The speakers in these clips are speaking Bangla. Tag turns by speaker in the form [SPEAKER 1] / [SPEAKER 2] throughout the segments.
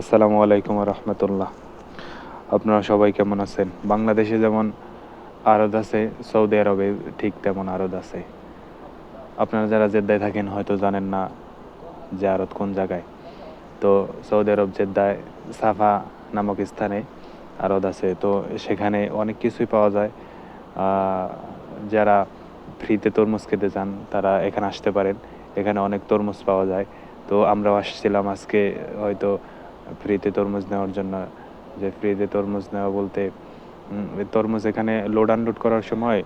[SPEAKER 1] আসসালামু আলাইকুম রহমতুল্লাহ। আপনারা সবাই কেমন আছেন? বাংলাদেশে যেমন আরদ আছে, সৌদি আরবে ঠিক তেমন আরদ আছে। আপনারা যারা জেদ্দায় থাকেন হয়তো জানেন না যে আরদ কোন জায়গায়। তো সৌদি আরব জেদ্দায় সাফা নামক স্থানে আরদ আছে। তো সেখানে অনেক কিছুই পাওয়া যায়। যারা ফ্রিতে তরমুজ খেতে চান, তারা এখানে আসতে পারেন। এখানে অনেক তরমুজ পাওয়া যায়। তো আমরাও আসছিলাম আজকে হয়তো ফ্রিতে তরমুজ নেওয়ার জন্য, যে ফ্রিতে তরমুজ নেওয়া বলতে তরমুজ এখানে লোড আনলোড করার সময়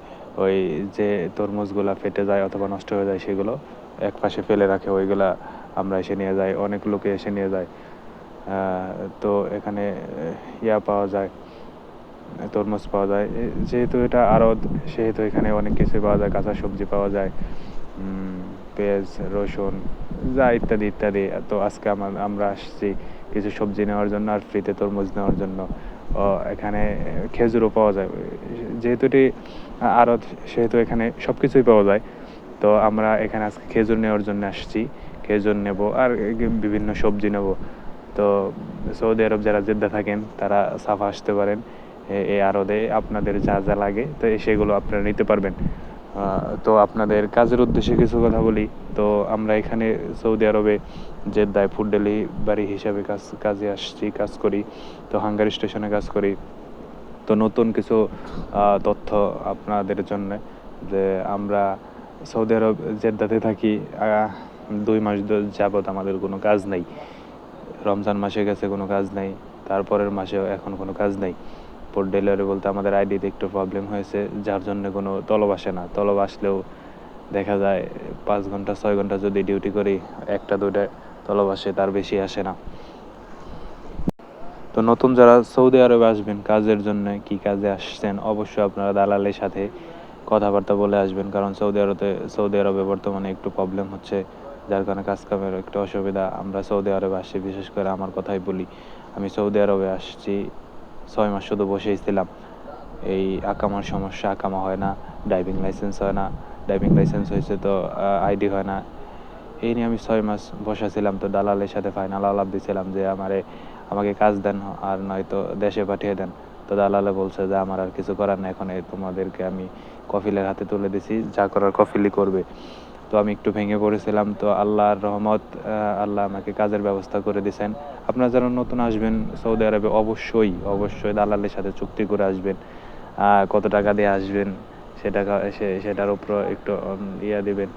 [SPEAKER 1] ওই যে তরমুজগুলা ফেটে যায় অথবা নষ্ট হয়ে যায় সেগুলো এক পাশে ফেলে রাখে, ওইগুলা আমরা এসে নিয়ে যাই, অনেক লোকে এসে নিয়ে যায়। তো এখানে ইয়া পাওয়া যায়, তরমুজ পাওয়া যায়। যেহেতু এটা আড়ত, সেহেতু এখানে অনেক কিছু পাওয়া যায়, কাঁচা সবজি পাওয়া যায় পেঁয়াজ, রসুন, যা ইত্যাদি ইত্যাদি। তো আজকে আমার আমরা আসছি কিছু সবজি নেওয়ার জন্য আর ফ্রিতে তরমুজ নেওয়ার জন্য। এখানে খেজুরও পাওয়া যায়। যেহেতু এটি আড়ত, সেহেতু এখানে সব কিছুই পাওয়া যায়। তো আমরা এখানে আজকে খেজুর নেওয়ার জন্য আসছি। খেজুর নেব আর বিভিন্ন সবজি নেব। তো সৌদি আরব যারা জেদ্দা থাকেন, তারা সাফা আসতে পারেন এই আরদে আপনাদের যা যা লাগে, তো সেগুলো আপনারা নিতে পারবেন। তো আপনাদের কাজের উদ্দেশ্যে কিছু কথা বলি। তো আমরা এখানে সৌদি আরবে জেদ্দায় ফুড ডেলিভারি হিসাবে কাজ, কাজে আসছি, কাজ করি। তো হাঙ্গারি স্টেশনে কাজ করি। তো নতুন কিছু তথ্য আপনাদের জন্য যে আমরা সৌদি আরব জেদ্দাতে থাকি দুই মাস যাবত আমাদের কোনো কাজ নেই। রমজান মাসে গেছে, কোনো কাজ নেই। তারপরের মাসেও এখন কোনো কাজ নেই। পোর্ট ডেলিভারি বলতে আমাদের আইডিতে একটু প্রবলেম হয়েছে, যার জন্য কোনো তলব আসে না। তলব আসলেও দেখা যায় পাঁচ ঘণ্টা, ছয় ঘণ্টা যদি ডিউটি করি, একটা, দুইটা তলব আসে, তার বেশি আসে না। তো নতুন যারা সৌদি আরবে আসবেন, কাজের জন্য কি কাজে আসছেন, অবশ্যই আপনারা দালালের সাথে কথাবার্তা বলে আসবেন, কারণ সৌদি আরবে সৌদি আরবে বর্তমানে একটু প্রবলেম হচ্ছে, যার কারণে কাজ কামের একটু অসুবিধা। আমরা সৌদি আরবে আসছি বিশেষ করে আমার কথাই বলি। আমি সৌদি আরবে আসছি ছয় মাস শুধু বসেই ছিলাম। এই আকামার সমস্যা, আকামা হয় না ড্রাইভিং লাইসেন্স হয় না ড্রাইভিং লাইসেন্স হয়েছে তো আইডি হয় না। এই নিয়ে আমি ছয় মাস বসা ছিলাম তো দালালের সাথে ফাইনাল আলাপ দিয়েছিলাম যে আমারে, আমাকে কাজ দেন আর নয়তো দেশে পাঠিয়ে দেন। তো দালালে বলছে যে আমার আর কিছু করার নেই, এখন তোমাদেরকে আমি কফিলের হাতে তুলে দিছি, যা করার কফিলই করবে। তো আমি একটু ভেঙে পড়েছিলাম, তো আল্লাহর রহমত আল্লাহ আমাকে কাজের ব্যবস্থা করে দিয়েছেন আপনারা যারা নতুন আসবেন সৌদি আরবে, অবশ্যই অবশ্যই দালালের সাথে চুক্তি করে আসবেন। কত টাকা দিয়ে আসবেন সেটা সেটার উপর একটু ইয়া দিবেন।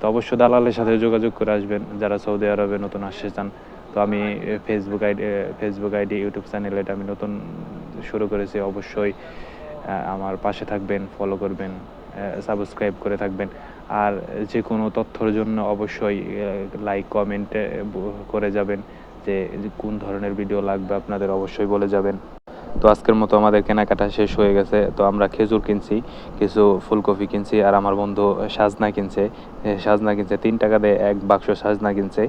[SPEAKER 1] তো অবশ্যই দালালের সাথে যোগাযোগ করে আসবেন, যারা সৌদি আরবে নতুন আসতে চান। তো আমি Facebook ID Facebook ID YouTube channel এটা আমি নতুন শুরু করেছি। অবশ্যই আমার পাশে থাকবেন ফলো করবেন। সাবস্ক্রাইব করে থাকবেন। আর যে কোনো তথ্যর জন্য অবশ্যই লাইক কমেন্ট করে যাবেন যে কোন ধরনের ভিডিও লাগবে আপনাদের অবশ্যই বলে যাবেন। তো আজকের মতো আমাদের কেনাকাটা শেষ হয়ে গেছে। তো আমরা খেজুর কিনছি, কিছু ফুলকপি কিনছি, আর আমার বন্ধু সাজনা কিনছে। সাজনা কিনছে, তিন টাকা দিয়ে এক বাক্স সাজনা কিনছে।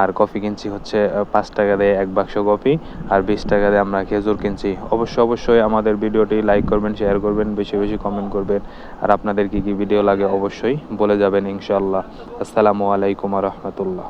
[SPEAKER 1] আর কফি কিনছি হচ্ছে পাঁচ টাকা দিয়ে এক বাক্স কফি, আর বিশ টাকা দিয়ে আমরা খেজুর কিনছি। অবশ্যই অবশ্যই আমাদের ভিডিওটি লাইক করবেন শেয়ার করবেন, বেশি বেশি কমেন্ট করবেন। আর আপনাদের কি কি ভিডিও লাগে অবশ্যই বলে যাবেন ইনশাল্লাহ আসসালামু আলাইকুম রহমতুল্লাহ।